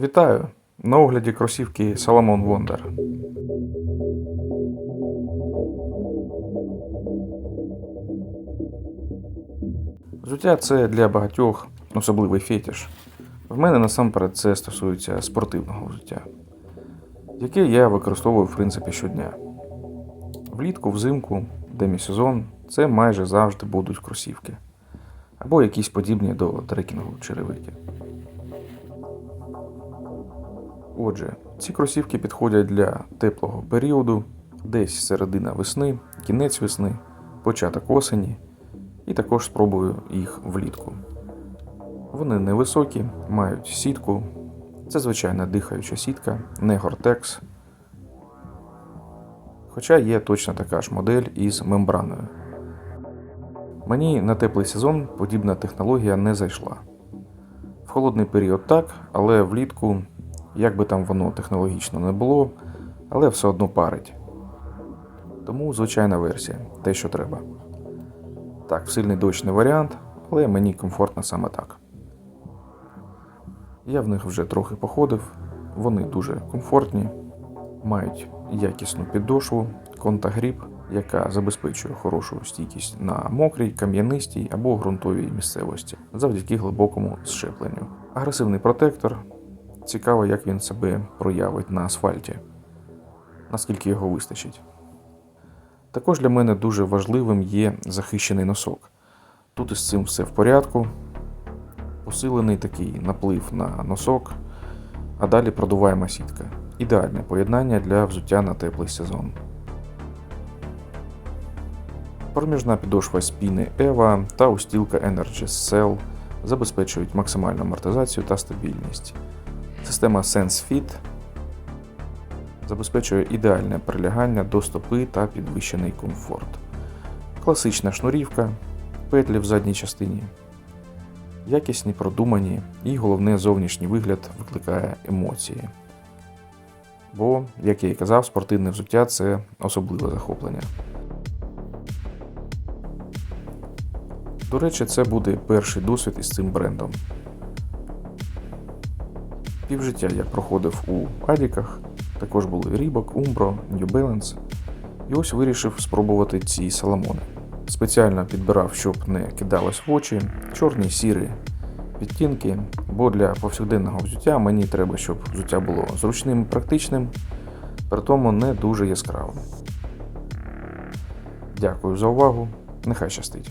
Вітаю! На огляді кросівки Salomon Wonder. Взуття це для багатьох особливий фетиш. В мене насамперед це стосується спортивного взуття, яке я використовую в принципі щодня. Влітку, взимку, демісезон це майже завжди будуть кросівки. Або якісь подібні до трекінгу черевики. Отже, ці кросівки підходять для теплого періоду, десь середина весни, кінець весни, початок осені, і також спробую їх влітку. Вони невисокі, мають сітку. Це звичайна дихаюча сітка, не гортекс. Хоча є точно така ж модель із мембраною. Мені на теплий сезон подібна технологія не зайшла. В холодний період так, але влітку, як би там воно технологічно не було, але все одно парить. Тому звичайна версія, те, що треба. Так, в сильний дощ не варіант, але мені комфортно саме так. Я в них вже трохи походив, вони дуже комфортні, мають якісну підошву, контагріп, яка забезпечує хорошу стійкість на мокрій, кам'янистій або ґрунтовій місцевості завдяки глибокому зшипленню. Агресивний протектор. Цікаво, як він себе проявить на асфальті, наскільки його вистачить. Також для мене дуже важливим є захищений носок. Тут із цим все в порядку. Посилений такий наплив на носок, а далі продуваєма сітка. Ідеальне поєднання для взуття на теплий сезон. Проміжна підошва спіни EVA та устілка Energy Cell забезпечують максимальну амортизацію та стабільність. Система SenseFit забезпечує ідеальне прилягання до стопи та підвищений комфорт. Класична шнурівка, петлі в задній частині. Якісні, продумані і головне зовнішній вигляд викликає емоції. Бо, як я і казав, спортивне взуття це особливе захоплення. До речі, це буде перший досвід із цим брендом. Півжиття я проходив у Адіках, також були Reebok, Umbro, New Balance. І ось вирішив спробувати ці саламони. Спеціально підбирав, щоб не кидалось в очі, чорні, сірі відтінки, бо для повсякденного взуття мені треба, щоб взуття було зручним і практичним, при тому не дуже яскравим. Дякую за увагу. Нехай щастить.